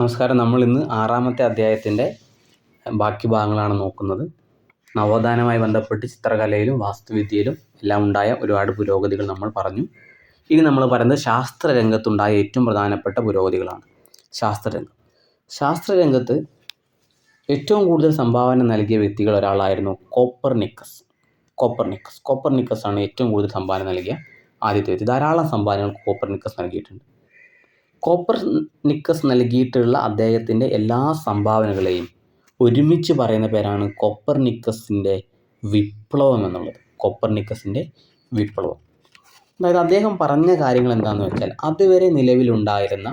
നമസ്കാരം. നമ്മൾ ഇന്ന് ആറാമത്തെ അധ്യായത്തിന്റെ ബാക്കി ഭാഗങ്ങളാണ് നോക്കുന്നത്. നവോത്ഥാനവുമായി ബന്ധപ്പെട്ട് ചിത്രകലയിലും വാസ്തുവിദ്യയിലും എല്ലാം ഉണ്ടായ ഒരുപാട് പുരോഗതികൾ നമ്മൾ പറഞ്ഞു. ഇനി നമ്മൾ പറയുന്നത് ശാസ്ത്രരംഗത്തുണ്ടായ ഏറ്റവും പ്രധാനപ്പെട്ട പുരോഗതികളാണ്. ശാസ്ത്രരംഗം. ശാസ്ത്രരംഗത്ത് ഏറ്റവും കൂടുതൽ സംഭാവന നൽകിയ വ്യക്തികൾ ഒരാളായിരുന്നു കോപ്പർനിക്കസ്. കോപ്പർനിക്കസ്. കോപ്പർനിക്കസ് ആണ് ഏറ്റവും കൂടുതൽ സംഭാവന നൽകിയ ആദ്യത്തെ വ്യക്തി. ധാരാളം സംഭാവനകൾ കോപ്പർനിക്കസ് നൽകിയിട്ടുണ്ട്. കോപ്പർ നിക്കസ് നൽകിയിട്ടുള്ള അദ്ദേഹത്തിന്റെ എല്ലാ സംഭാവനകളെയും ഒരുമിച്ച് പറയുന്ന പേരാണ് കോപ്പർ നിക്കസിന്റെ വിപ്ലവം എന്നുള്ളത്. കോപ്പർ നിക്കസിന്റെ വിപ്ലവം. അതായത് അദ്ദേഹം പറഞ്ഞ കാര്യങ്ങൾ എന്താണെന്ന് വെച്ചാൽ അതുവരെ നിലവിലുണ്ടായിരുന്ന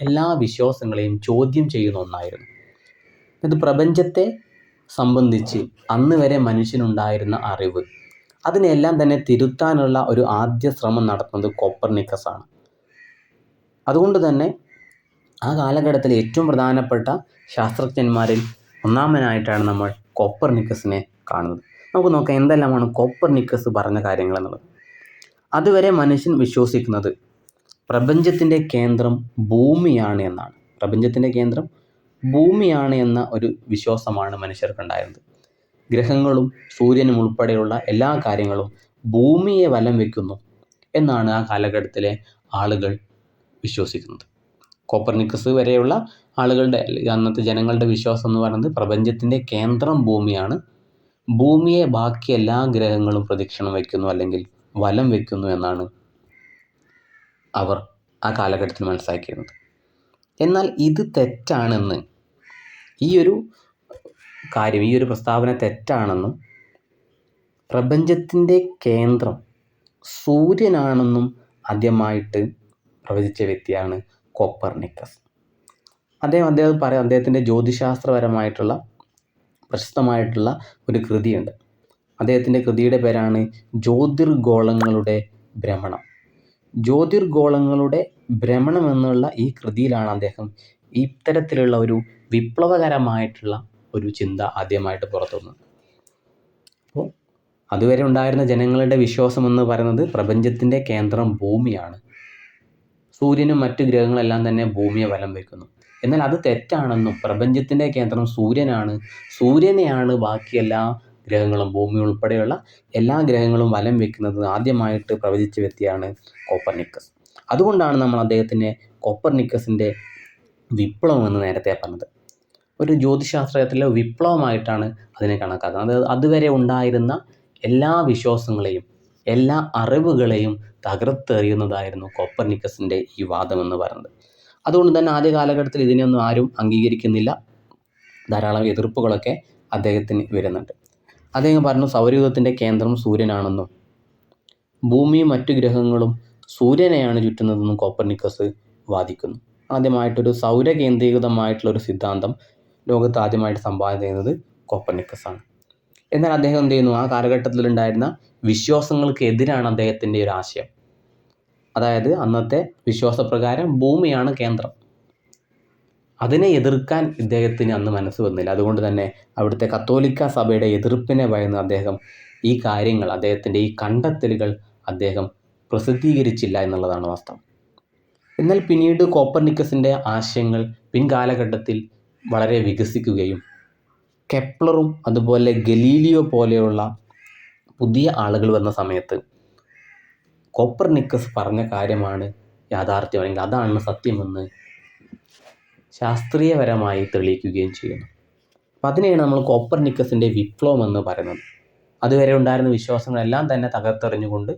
എല്ലാ വിശ്വാസങ്ങളെയും ചോദ്യം ചെയ്യുന്ന ഒന്നായിരുന്നു. ഇത് പ്രപഞ്ചത്തെ സംബന്ധിച്ച് അന്ന് വരെ മനുഷ്യനുണ്ടായിരുന്ന അറിവ്. അതിനെല്ലാം തന്നെ തിരുത്താനുള്ള ഒരു ആദ്യ ശ്രമം നടത്തുന്നത് കോപ്പർ നിക്കസാണ്. അതുകൊണ്ട് തന്നെ ആ കാലഘട്ടത്തിലെ ഏറ്റവും പ്രധാനപ്പെട്ട ശാസ്ത്രജ്ഞന്മാരിൽ ഒന്നാമനായിട്ടാണ് നമ്മൾ കോപ്പർ നിക്കസിനെ കാണുന്നത്. നമുക്ക് നോക്കാം എന്തെല്ലാമാണ് കോപ്പർ നിക്കസ് പറഞ്ഞ കാര്യങ്ങളെന്നുള്ളത്. അതുവരെ മനുഷ്യൻ വിശ്വസിക്കുന്നത് പ്രപഞ്ചത്തിന്റെ കേന്ദ്രം ഭൂമിയാണ് എന്നാണ്. പ്രപഞ്ചത്തിന്റെ കേന്ദ്രം ഭൂമിയാണ് എന്ന ഒരു വിശ്വാസമാണ് മനുഷ്യർക്കുണ്ടായിരുന്നത്. ഗ്രഹങ്ങളും സൂര്യനും ഉൾപ്പെടെയുള്ള എല്ലാ കാര്യങ്ങളും ഭൂമിയെ വലം വയ്ക്കുന്നു എന്നാണ് ആ കാലഘട്ടത്തിലെ ആളുകൾ വിശ്വസിക്കുന്നത് കോപ്പർനിക്കസ് വരെയുള്ള ആളുകളുടെ അന്നത്തെ ജനങ്ങളുടെ വിശ്വാസം എന്ന് പറയുന്നത് പ്രപഞ്ചത്തിന്റെ കേന്ദ്രം ഭൂമിയാണ്. ഭൂമിയെ ബാക്കി എല്ലാ ഗ്രഹങ്ങളും പ്രദക്ഷിണം വയ്ക്കുന്നു അല്ലെങ്കിൽ വലം വയ്ക്കുന്നു എന്നാണ് അവർ ആ കാലഘട്ടത്തിൽ മനസ്സിലാക്കിയിരുന്നത്. എന്നാൽ ഇത് തെറ്റാണെന്ന് ഈ ഒരു കാര്യം ഈ ഒരു പ്രസ്താവന തെറ്റാണെന്നും പ്രപഞ്ചത്തിന്റെ കേന്ദ്രം സൂര്യനാണെന്നും ആദ്യമായിട്ട് പ്രവചിച്ച വ്യക്തിയാണ് കോപ്പർനിക്കസ്. അദ്ദേഹം അദ്ദേഹം പറയാം അദ്ദേഹത്തിന്റെ ജ്യോതിശാസ്ത്രപരമായിട്ടുള്ള പ്രശസ്തമായിട്ടുള്ള ഒരു കൃതിയുണ്ട്. അദ്ദേഹത്തിന്റെ കൃതിയുടെ പേരാണ് ജ്യോതിർഗോളങ്ങളുടെ ഭ്രമണം. ജ്യോതിർഗോളങ്ങളുടെ ഭ്രമണം എന്നുള്ള ഈ കൃതിയിലാണ് അദ്ദേഹം ഇത്തരത്തിലുള്ള ഒരു വിപ്ലവകരമായിട്ടുള്ള ഒരു ചിന്ത ആദ്യമായിട്ട് പുറത്തു വന്നത് അപ്പോൾ അതുവരെ ഉണ്ടായിരുന്ന ജനങ്ങളുടെ വിശ്വാസം എന്ന് പറയുന്നത് പ്രപഞ്ചത്തിന്റെ കേന്ദ്രം ഭൂമിയാണ്. സൂര്യനും മറ്റു ഗ്രഹങ്ങളെല്ലാം തന്നെ ഭൂമിയെ വലം വയ്ക്കുന്നു. എന്നാൽ അത് തെറ്റാണെന്നും പ്രപഞ്ചത്തിന്റെ കേന്ദ്രം സൂര്യനാണ്. സൂര്യനെയാണ് ബാക്കി എല്ലാ ഗ്രഹങ്ങളും ഭൂമി ഉൾപ്പെടെയുള്ള എല്ലാ ഗ്രഹങ്ങളും വലം വയ്ക്കുന്നത് ആദ്യമായിട്ട് പ്രവചിച്ച വ്യക്തിയാണ് കോപ്പർനിക്കസ്. അതുകൊണ്ടാണ് നമ്മൾ അദ്ദേഹത്തിനെ കോപ്പർനിക്കസിന്റെ വിപ്ലവം എന്ന് നേരത്തെ പറഞ്ഞത്. ഒരു ജ്യോതിശാസ്ത്രത്തിലെ വിപ്ലവമായിട്ടാണ് അതിനെ കണക്കാക്കുന്നത്. അത് അതുവരെ ഉണ്ടായിരുന്ന എല്ലാ വിശ്വാസങ്ങളെയും എല്ലാ അറിവുകളെയും തകർത്തെറിയുന്നതായിരുന്നു കോപ്പർനിക്കസിന്റെ ഈ വാദം എന്ന് പറയുന്നത്. അതുകൊണ്ട് തന്നെ ആദ്യ കാലഘട്ടത്തിൽ ഇതിനെയൊന്നും ആരും അംഗീകരിക്കുന്നില്ല. ധാരാളം എതിർപ്പുകളൊക്കെ അദ്ദേഹത്തിന് വരുന്നുണ്ട്. അദ്ദേഹം പറഞ്ഞു സൗരയൂഥത്തിന്റെ കേന്ദ്രം സൂര്യനാണെന്നും ഭൂമിയും മറ്റു ഗ്രഹങ്ങളും സൂര്യനെയാണ് ചുറ്റുന്നതെന്നും കോപ്പർനിക്കസ് വാദിക്കുന്നു. ആദ്യമായിട്ടൊരു സൗര കേന്ദ്രീകൃതമായിട്ടുള്ള ഒരു സിദ്ധാന്തം ലോകത്ത് ആദ്യമായിട്ട് സംഭാവന ചെയ്യുന്നത് കോപ്പർനിക്കസ് ആണ് എന്നാൽ അദ്ദേഹം എന്ത് ചെയ്യുന്നു? ആ കാലഘട്ടത്തിലുണ്ടായിരുന്ന വിശ്വാസങ്ങൾക്ക് എതിരാണ് അദ്ദേഹത്തിന്റെ ഒരു ആശയം. അതായത് അന്നത്തെ വിശ്വാസപ്രകാരം ഭൂമിയാണ് കേന്ദ്രം. അതിനെ എതിർക്കാൻ ഇദ്ദേഹത്തിന് അന്ന് മനസ്സ് വന്നില്ല. അതുകൊണ്ട് തന്നെ അവിടുത്തെ കത്തോലിക്ക സഭയുടെ എതിർപ്പിനെ ഭയന്ന് അദ്ദേഹം ഈ കാര്യങ്ങൾ അദ്ദേഹത്തിന്റെ ഈ കണ്ടെത്തലുകൾ അദ്ദേഹം പ്രസിദ്ധീകരിച്ചില്ല എന്നുള്ളതാണ് വാസ്തവം. എന്നാൽ പിന്നീട് കോപ്പർനിക്കസിന്റെ ആശയങ്ങൾ പിൻകാലഘട്ടത്തിൽ വളരെ വികസിക്കുകയും കെപ്ലറും അതുപോലെ ഗലീലിയോ പോലെയുള്ള പുതിയ ആളുകൾ വന്ന സമയത്ത് കോപ്പർനിക്കസ് പറഞ്ഞ കാര്യമാണ് യാഥാർത്ഥ്യം. അല്ലെങ്കിൽ അതാണ് സത്യമെന്ന് ശാസ്ത്രീയപരമായി തെളിയിക്കുകയും ചെയ്യുന്നു. അപ്പം അതിനെയാണ് നമ്മൾ കോപ്പർനിക്കസിന്റെ വിപ്ലവം എന്ന് പറയുന്നത്. അതുവരെ ഉണ്ടായിരുന്ന വിശ്വാസങ്ങളെല്ലാം തന്നെ തകർത്തെറിഞ്ഞുകൊണ്ട്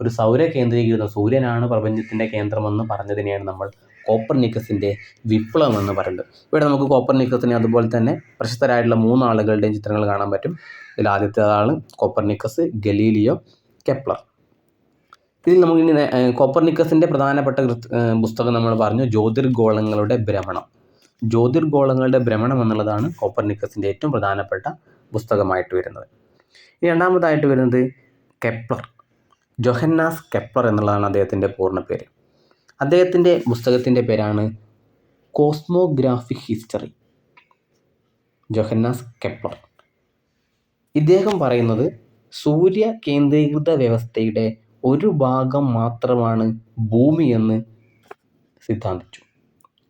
ഒരു സൗര കേന്ദ്രീകൃത സൂര്യനാണ് പ്രപഞ്ചത്തിന്റെ കേന്ദ്രമെന്ന് പറഞ്ഞതിനെയാണ് നമ്മൾ കോപ്പർനിക്കസിന്റെ വിപ്ലവം എന്ന് പറയുന്നത്. ഇവിടെ നമുക്ക് കോപ്പർനിക്കസിനെ അതുപോലെ തന്നെ പ്രശസ്തരായിട്ടുള്ള മൂന്നാളുകളുടെയും ചിത്രങ്ങൾ കാണാൻ പറ്റും. ഇതിൽ ആദ്യത്തെ ആൾ കോപ്പർനിക്കസ് ഗലീലിയോ കെപ്ലർ. ഇതിൽ നമുക്ക് ഇനി കോപ്പർനിക്കസിന്റെ പ്രധാനപ്പെട്ട പുസ്തകം നമ്മൾ പറഞ്ഞു ജ്യോതിർഗോളങ്ങളുടെ ഭ്രമണം. ജ്യോതിർഗോളങ്ങളുടെ ഭ്രമണം എന്നുള്ളതാണ് കോപ്പർനിക്കസിന്റെ ഏറ്റവും പ്രധാനപ്പെട്ട പുസ്തകമായിട്ട് വരുന്നത്. ഇനി രണ്ടാമതായിട്ട് വരുന്നത് കെപ്ലർ. ജൊഹന്നാസ് കെപ്ലർ എന്നുള്ളതാണ് അദ്ദേഹത്തിന്റെ പൂർണ പേര്. അദ്ദേഹത്തിന്റെ പുസ്തകത്തിന്റെ പേരാണ് കോസ്മോഗ്രാഫിക് ഹിസ്റ്ററി. ജൊഹന്നാസ് കെപ്ലർ. ഇദ്ദേഹം പറയുന്നത് സൂര്യ കേന്ദ്രീകൃത വ്യവസ്ഥയുടെ ഒരു ഭാഗം മാത്രമാണ് ഭൂമിയെന്ന് സിദ്ധാന്തിച്ചു.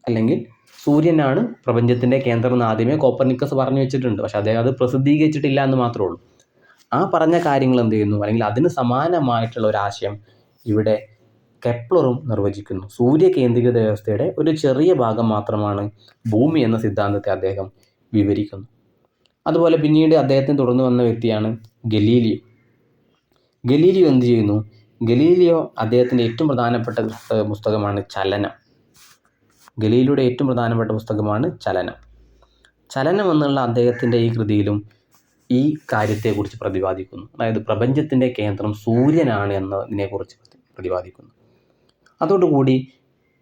അല്ലെങ്കിൽ സൂര്യനാണ് പ്രപഞ്ചത്തിന്റെ കേന്ദ്രം എന്ന് ആദ്യമേ കോപ്പർനിക്കസ് പറഞ്ഞു വെച്ചിട്ടുണ്ട്. പക്ഷെ അദ്ദേഹം അത് പ്രസിദ്ധീകരിച്ചിട്ടില്ല എന്ന് മാത്രമേ ഉള്ളൂ. ആ പറഞ്ഞ കാര്യങ്ങൾ എന്ത് ചെയ്യുന്നു? അല്ലെങ്കിൽ അതിന് സമാനമായിട്ടുള്ള ഒരു ആശയം ഇവിടെ കെപ്ലറും നിർവചിക്കുന്നു. സൂര്യ കേന്ദ്രീകൃത വ്യവസ്ഥയുടെ ഒരു ചെറിയ ഭാഗം മാത്രമാണ് ഭൂമി എന്ന സിദ്ധാന്തത്തെ അദ്ദേഹം വിവരിക്കുന്നു. അതുപോലെ പിന്നീട് അദ്ദേഹത്തിന് തുടർന്നു വന്ന വ്യക്തിയാണ് ഗലീലിയോ. ഗലീലിയോ എന്ത് ചെയ്യുന്നു? ഗലീലിയോ അദ്ദേഹത്തിന്റെ ഏറ്റവും പ്രധാനപ്പെട്ട പുസ്തകമാണ് ചലനം. ഗലീലിയുടെ ഏറ്റവും പ്രധാനപ്പെട്ട പുസ്തകമാണ് ചലനം. ചലനം എന്നുള്ള അദ്ദേഹത്തിന്റെ ഈ കൃതിയിലും ഈ കാര്യത്തെക്കുറിച്ച് പ്രതിപാദിക്കുന്നു. അതായത് പ്രപഞ്ചത്തിന്റെ കേന്ദ്രം സൂര്യനാണ് എന്നതിനെക്കുറിച്ച് പ്രതിപാദിക്കുന്നു. അതോടുകൂടി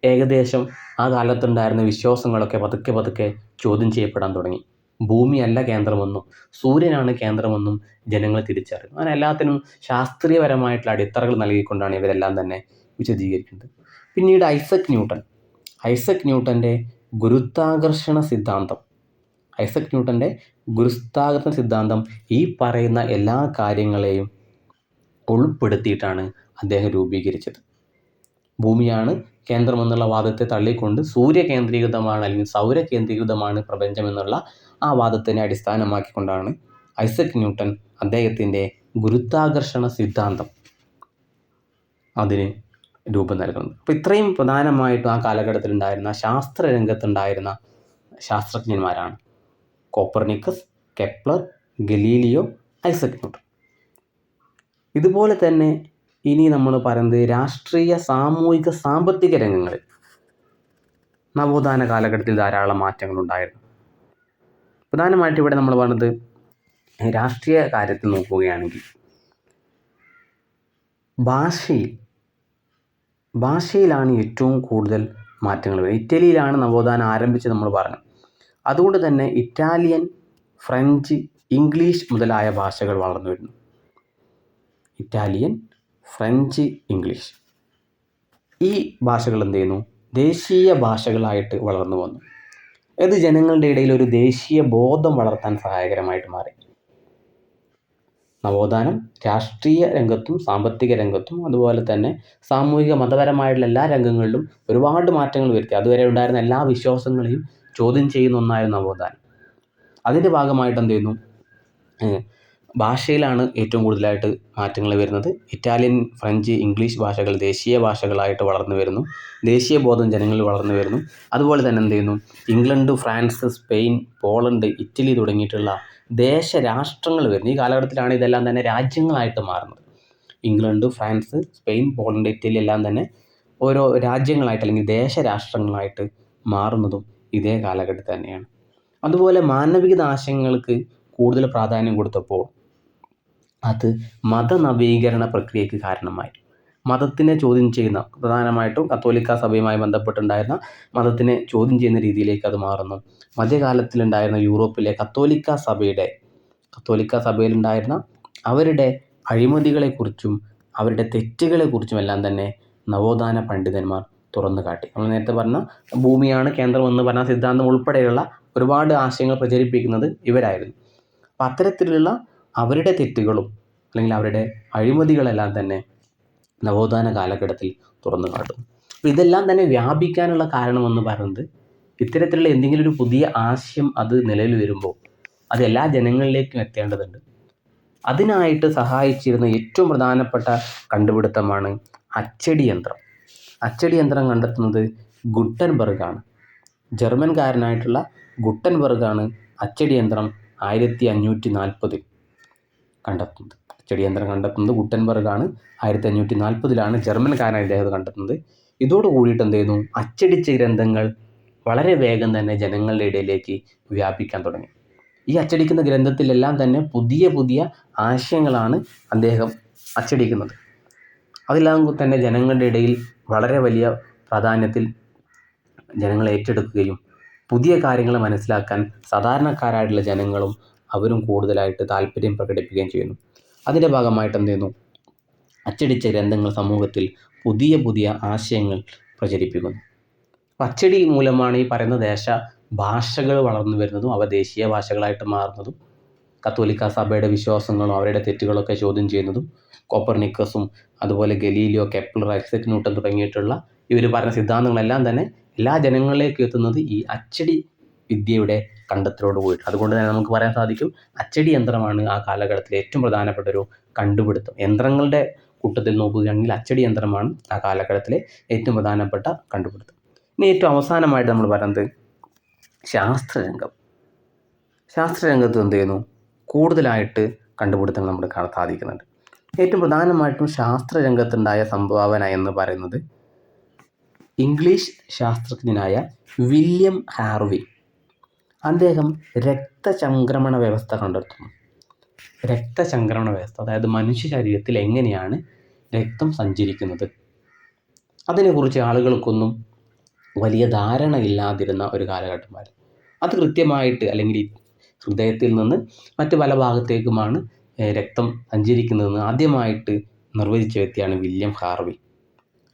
ഏകദേശം ആ കാലത്തുണ്ടായിരുന്ന വിശ്വാസങ്ങളൊക്കെ പതുക്കെ പതുക്കെ ചോദ്യം ചെയ്യപ്പെടാൻ തുടങ്ങി. ഭൂമിയല്ല കേന്ദ്രമെന്നും സൂര്യനാണ് കേന്ദ്രമെന്നും ജനങ്ങൾ തിരിച്ചറിഞ്ഞു. അങ്ങനെ എല്ലാത്തിനും ശാസ്ത്രീയപരമായിട്ടുള്ള അടിത്തറകൾ നൽകിക്കൊണ്ടാണ് ഇവരെല്ലാം തന്നെ വിശദീകരിക്കുന്നത്. പിന്നീട് ഐസക് ന്യൂട്ടൺ ഐസക് ന്യൂട്ടന്റെ ഗുരുത്വാകർഷണ സിദ്ധാന്തം. ഐസക് ന്യൂട്ടന്റെ ഗുരുത്വാകർഷണ സിദ്ധാന്തം ഈ പറയുന്ന എല്ലാ കാര്യങ്ങളെയും ഉൾപ്പെടുത്തിയിട്ടാണ് അദ്ദേഹം രൂപീകരിച്ചത്. ഭൂമിയാണ് കേന്ദ്രമെന്നുള്ള വാദത്തെ തള്ളിക്കൊണ്ട് സൂര്യ കേന്ദ്രീകൃതമാണ് അല്ലെങ്കിൽ സൗര കേന്ദ്രീകൃതമാണ് പ്രപഞ്ചം എന്നുള്ള ആ വാദത്തിനെ അടിസ്ഥാനമാക്കിക്കൊണ്ടാണ് ഐസക് ന്യൂട്ടൺ അദ്ദേഹത്തിന്റെ ഗുരുത്വാകർഷണ സിദ്ധാന്തം അതിന് രൂപം നൽകുന്നത്. അപ്പോൾ ഇത്രയും പ്രധാനമായിട്ടും ആ കാലഘട്ടത്തിലുണ്ടായിരുന്ന ശാസ്ത്ര രംഗത്തുണ്ടായിരുന്ന ശാസ്ത്രജ്ഞന്മാരാണ്. Copernicus Kepler Galileo Isaac Newton ഇതുപോലെ തന്നെ ഇനി നമ്മൾ പറയുന്നത് രാഷ്ട്രീയ സാമൂഹിക സാമ്പത്തിക രംഗങ്ങളിൽ നവോത്ഥാന കാലഘട്ടത്തിൽ ധാരാളം മാറ്റങ്ങൾ ഉണ്ടായിരുന്നു. പ്രധാനമായിട്ട് ഇവിടെ നമ്മൾ പറഞ്ഞത് രാഷ്ട്രീയ കാര്യത്തിൽ നോക്കുകയാണെങ്കിൽ ഭാഷയിൽ ഭാഷയിലാണ് ഏറ്റവും കൂടുതൽ മാറ്റങ്ങൾ വരുന്നത്. ഇറ്റലിയിലാണ് നവോത്ഥാനം ആരംഭിച്ചത് നമ്മൾ പറഞ്ഞു. അതുകൊണ്ട് തന്നെ ഇറ്റാലിയൻ ഫ്രഞ്ച് ഇംഗ്ലീഷ് മുതലായ ഭാഷകൾ വളർന്നു വരുന്നു. Italian French English. ഈ ഭാഷകൾ എന്ത് ചെയ്യുന്നു? ദേശീയ ഭാഷകളായിട്ട് വളർന്നു വന്നു. ഇത് ജനങ്ങളുടെ ഇടയിൽ ഒരു ദേശീയ ബോധം വളർത്താൻ സഹായകരമായിട്ട് മാറി. നവോത്ഥാനം രാഷ്ട്രീയ രംഗത്തും സാമ്പത്തിക രംഗത്തും അതുപോലെ തന്നെ സാമൂഹിക മതപരമായിട്ടുള്ള എല്ലാ രംഗങ്ങളിലും ഒരുപാട് മാറ്റങ്ങൾ വരുത്തി. അതുവരെ ഉണ്ടായിരുന്ന എല്ലാ വിശ്വാസങ്ങളെയും ചോദ്യം ചെയ്യുന്ന ഒന്നായിരുന്നു നവോത്ഥാനം. അതിന്റെ ഭാഗമായിട്ട് എന്ത് ചെയ്യുന്നു? ഭാഷയിലാണ് ഏറ്റവും കൂടുതലായിട്ട് മാറ്റങ്ങൾ വരുന്നത്. ഇറ്റാലിയൻ ഫ്രഞ്ച് ഇംഗ്ലീഷ് ഭാഷകൾ ദേശീയ ഭാഷകളായിട്ട് വളർന്നു വരുന്നു. ദേശീയ ബോധം ജനങ്ങളിൽ വളർന്നു വരുന്നു. അതുപോലെ തന്നെ എന്ത് ചെയ്യുന്നു? England France Spain Poland Italy തുടങ്ങിയിട്ടുള്ള ദേശരാഷ്ട്രങ്ങൾ വരുന്നു. ഈ കാലഘട്ടത്തിലാണ് ഇതെല്ലാം തന്നെ രാജ്യങ്ങളായിട്ട് മാറുന്നത്. England France Spain Poland Italy എല്ലാം തന്നെ ഓരോ രാജ്യങ്ങളായിട്ട് അല്ലെങ്കിൽ ദേശരാഷ്ട്രങ്ങളായിട്ട് മാറുന്നതും ഇതേ കാലഘട്ടത്തിൽ തന്നെയാണ്. അതുപോലെ മാനവികത ആശയങ്ങൾക്ക് കൂടുതൽ പ്രാധാന്യം കൊടുത്തപ്പോൾ അത് മത നവീകരണ പ്രക്രിയക്ക് കാരണമായി മതത്തിനെ ചോദ്യം ചെയ്യുന്ന പ്രധാനമായിട്ടും കത്തോലിക്ക സഭയുമായി ബന്ധപ്പെട്ടുണ്ടായിരുന്ന മതത്തിനെ ചോദ്യം ചെയ്യുന്ന രീതിയിലേക്ക് അത് മാറുന്നു. മധ്യകാലത്തിലുണ്ടായിരുന്ന യൂറോപ്പിലെ കത്തോലിക്ക സഭയുടെ കത്തോലിക്ക സഭയിലുണ്ടായിരുന്ന അവരുടെ അഴിമതികളെക്കുറിച്ചും അവരുടെ തെറ്റുകളെക്കുറിച്ചും എല്ലാം തന്നെ നവോത്ഥാന പണ്ഡിതന്മാർ തുറന്നു കാട്ടി. നമ്മൾ നേരത്തെ പറഞ്ഞ ഭൂമിയാണ് കേന്ദ്രം എന്ന് പറഞ്ഞ സിദ്ധാന്തം ഉൾപ്പെടെയുള്ള ഒരുപാട് ആശയങ്ങൾ പ്രചരിപ്പിക്കുന്നത് ഇവരായിരുന്നു. അപ്പം അത്തരത്തിലുള്ള അവരുടെ തെറ്റുകളും അല്ലെങ്കിൽ അവരുടെ അഴിമതികളെല്ലാം തന്നെ നവോത്ഥാന കാലഘട്ടത്തിൽ തുറന്നു കാട്ടും. അപ്പോൾ ഇതെല്ലാം തന്നെ വ്യാപിക്കാനുള്ള കാരണമെന്ന് പറയുന്നത് ഇത്തരത്തിലുള്ള എന്തെങ്കിലും ഒരു പുതിയ ആശയം അത് നിലവിൽ വരുമ്പോൾ അത് എല്ലാ ജനങ്ങളിലേക്കും എത്തേണ്ടതുണ്ട്. അതിനായിട്ട് സഹായിച്ചിരുന്ന ഏറ്റവും പ്രധാനപ്പെട്ട കണ്ടുപിടുത്തമാണ് അച്ചടി യന്ത്രം. അച്ചടി യന്ത്രം കണ്ടെത്തുന്നത് ഗുട്ടൻബർഗാണ്. ജർമ്മൻകാരനായിട്ടുള്ള ഗുട്ടൻബർഗാണ് അച്ചടി യന്ത്രം ആയിരത്തി അഞ്ഞൂറ്റി നാൽപ്പതിൽ കണ്ടെത്തുന്നത്. അച്ചടിയന്ത്രം കണ്ടെത്തുന്നത് ഗുട്ടൻബർഗാണ് ആയിരത്തി അഞ്ഞൂറ്റി നാൽപ്പതിലാണ് ജർമ്മൻകാരനായ ഇദ്ദേഹം കണ്ടെത്തുന്നത്. ഇതോട് കൂടിയിട്ട് എന്ത് ചെയ്യുന്നു? അച്ചടിച്ച ഗ്രന്ഥങ്ങൾ വളരെ വേഗം തന്നെ ജനങ്ങളുടെ ഇടയിലേക്ക് വ്യാപിക്കാൻ തുടങ്ങി. ഈ അച്ചടിക്കുന്ന ഗ്രന്ഥത്തിലെല്ലാം തന്നെ പുതിയ പുതിയ ആശയങ്ങളാണ് അദ്ദേഹം അച്ചടിക്കുന്നത്. അതെല്ലാം തന്നെ ജനങ്ങളുടെ ഇടയിൽ വളരെ വലിയ പ്രാധാന്യത്തിൽ ജനങ്ങളെ ഏറ്റെടുക്കുകയും പുതിയ കാര്യങ്ങൾ മനസ്സിലാക്കാൻ സാധാരണക്കാരായിട്ടുള്ള ജനങ്ങളും അവരും കൂടുതലായിട്ട് താല്പര്യം പ്രകടിപ്പിക്കുകയും ചെയ്യുന്നു. അതിന്റെ ഭാഗമായിട്ട് എന്ത് ചെയ്യുന്നു? അച്ചടിച്ച ഗ്രന്ഥങ്ങൾ സമൂഹത്തിൽ പുതിയ പുതിയ ആശയങ്ങൾ പ്രചരിപ്പിക്കുന്നു. അച്ചടി മൂലമാണ് ഈ പറയുന്ന ദേശ ഭാഷകൾ വളർന്നു വരുന്നതും അവ ദേശീയ ഭാഷകളായിട്ട് മാറുന്നതും കത്തോലിക്ക സഭയുടെ വിശ്വാസങ്ങളും അവരുടെ തെറ്റുകളൊക്കെ ചോദ്യം ചെയ്യുന്നതും കോപ്പർനിക്കസും അതുപോലെ ഗലീലിയോ കെപ്ലർ ഐസക് ന്യൂട്ടൻ തുടങ്ങിയിട്ടുള്ള ഇവർ പറഞ്ഞ സിദ്ധാന്തങ്ങളെല്ലാം തന്നെ എല്ലാ ജനങ്ങളിലേക്ക് എത്തുന്നത് ഈ അച്ചടി വിദ്യയുടെ കണ്ടെത്തലോട് പോയിട്ടുണ്ട് അതുകൊണ്ട് തന്നെ നമുക്ക് പറയാൻ സാധിക്കും അച്ചടി യന്ത്രമാണ് ആ കാലഘട്ടത്തിലെ ഏറ്റവും പ്രധാനപ്പെട്ട ഒരു കണ്ടുപിടുത്തം. യന്ത്രങ്ങളുടെ കൂട്ടത്തിൽ നോക്കുകയാണെങ്കിൽ അച്ചടി യന്ത്രമാണ് ആ കാലഘട്ടത്തിലെ ഏറ്റവും പ്രധാനപ്പെട്ട കണ്ടുപിടുത്തം. ഇനി ഏറ്റവും അവസാനമായിട്ട് നമ്മൾ പറയുന്നത് ശാസ്ത്രരംഗം. ശാസ്ത്രരംഗത്ത് എന്ത് ചെയ്യുന്നു? കൂടുതലായിട്ട് കണ്ടുപിടുത്തങ്ങൾ നമ്മൾ കാണാൻ സാധിക്കുന്നുണ്ട്. ഏറ്റവും പ്രധാനമായിട്ടും ശാസ്ത്രരംഗത്തുണ്ടായ സംഭാവന എന്ന് പറയുന്നത് ഇംഗ്ലീഷ് ശാസ്ത്രജ്ഞനായ വില്യം ഹാർവി. അദ്ദേഹം രക്തചംക്രമണ വ്യവസ്ഥ കണ്ടെത്തുന്നു. രക്തചംക്രമണ വ്യവസ്ഥ അതായത് മനുഷ്യ ശരീരത്തിൽ എങ്ങനെയാണ് രക്തം സഞ്ചരിക്കുന്നത്? അതിനെക്കുറിച്ച് ആളുകൾക്കൊന്നും വലിയ ധാരണ ഇല്ലാതിരുന്ന ഒരു കാലഘട്ടമായിരുന്നു. അത് കൃത്യമായിട്ട് അല്ലെങ്കിൽ ഹൃദയത്തിൽ നിന്ന് മറ്റ് പല ഭാഗത്തേക്കുമാണ് രക്തം സഞ്ചരിക്കുന്നതെന്ന് ആദ്യമായിട്ട് നിർവചിച്ച വ്യക്തിയാണ് വില്യം ഹാർവി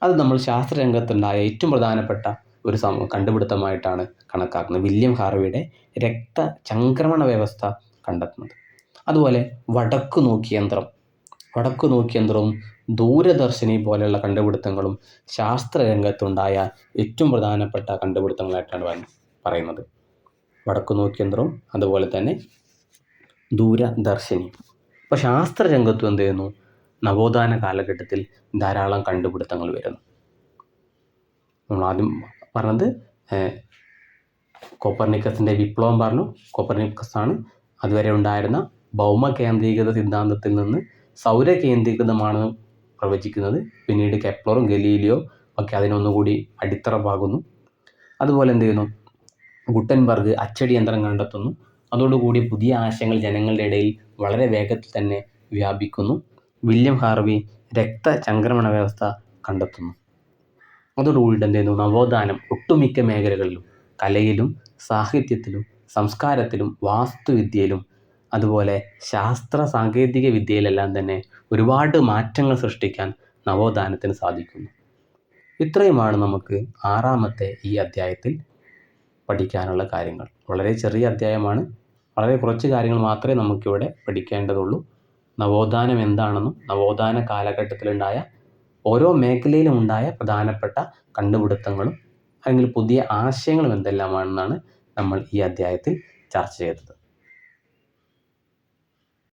അത് നമ്മൾ ശാസ്ത്രരംഗത്തുണ്ടായ ഏറ്റവും പ്രധാനപ്പെട്ട ഒരു സം കണ്ടുപിടുത്തമായിട്ടാണ് കണക്കാക്കുന്നത്. വില്യം ഹാർവിയുടെ രക്തചംക്രമണ വ്യവസ്ഥ കണ്ടെത്തുന്നത്. അതുപോലെ വടക്കു നോക്കിയന്ത്രം. വടക്കു നോക്കിയന്ത്രവും ദൂരദർശിനി പോലെയുള്ള കണ്ടുപിടുത്തങ്ങളും ശാസ്ത്രരംഗത്തുണ്ടായ ഏറ്റവും പ്രധാനപ്പെട്ട കണ്ടുപിടുത്തങ്ങളായിട്ടാണ് പറയുന്നത്. വടക്കു നോക്കിയന്ത്രവും അതുപോലെ തന്നെ ദൂരദർശിനി. അപ്പോൾ ശാസ്ത്രരംഗത്തും എന്ത് ചെയ്യുന്നു? നവോത്ഥാന കാലഘട്ടത്തിൽ ധാരാളം കണ്ടുപിടുത്തങ്ങൾ വരുന്നു. നമ്മൾ ആദ്യം പറഞ്ഞത് കോപ്പർനിക്കസിന്റെ വിപ്ലവം പറഞ്ഞു. കോപ്പർനിക്കസ് ആണ് അതുവരെ ഉണ്ടായിരുന്ന ഭൗമ കേന്ദ്രീകൃത സിദ്ധാന്തത്തിൽ നിന്ന് സൗര കേന്ദ്രീകൃതമാണ് പ്രവചിക്കുന്നത്. പിന്നീട് കെപ്ലറും ഗലീലിയോ ഒക്കെ അതിനൊന്നുകൂടി അടിത്തറ പാകുന്നു അതുപോലെ എന്ത് ചെയ്യുന്നു? ഗുട്ടൻബർഗ് അച്ചടി യന്ത്രം കണ്ടെത്തുന്നു. അതോടുകൂടി പുതിയ ആശയങ്ങൾ ജനങ്ങളുടെ ഇടയിൽ വളരെ വേഗത്തിൽ തന്നെ വ്യാപിക്കുന്നു. വില്യം ഹാർവി രക്തചംക്രമണ വ്യവസ്ഥ കണ്ടെത്തുന്നു. അതോടുകൂടിയിട്ട് എന്ത് ചെയ്യുന്നു നവോത്ഥാനം ഒട്ടുമിക്ക മേഖലകളിലും കലയിലും സാഹിത്യത്തിലും സംസ്കാരത്തിലും വാസ്തുവിദ്യയിലും അതുപോലെ ശാസ്ത്ര സാങ്കേതിക വിദ്യയിലെല്ലാം തന്നെ ഒരുപാട് മാറ്റങ്ങൾ സൃഷ്ടിക്കാൻ നവോത്ഥാനത്തിന് സാധിക്കുന്നു. ഇത്രയുമാണ് നമുക്ക് ആറാമത്തെ ഈ അധ്യായത്തിൽ പഠിക്കാനുള്ള കാര്യങ്ങൾ. വളരെ ചെറിയ അധ്യായമാണ്. വളരെ കുറച്ച് കാര്യങ്ങൾ മാത്രമേ നമുക്കിവിടെ പഠിക്കേണ്ടതുള്ളൂ. നവോത്ഥാനം എന്താണെന്നും നവോത്ഥാന കാലഘട്ടത്തിലുണ്ടായ ഓരോ മേഖലയിലും ഉണ്ടായ പ്രധാനപ്പെട്ട കണ്ടുപിടുത്തങ്ങളും അല്ലെങ്കിൽ പുതിയ ആശയങ്ങളും എന്തെല്ലാമാണെന്നാണ് നമ്മൾ ഈ അധ്യായത്തിൽ ചർച്ച ചെയ്തത്.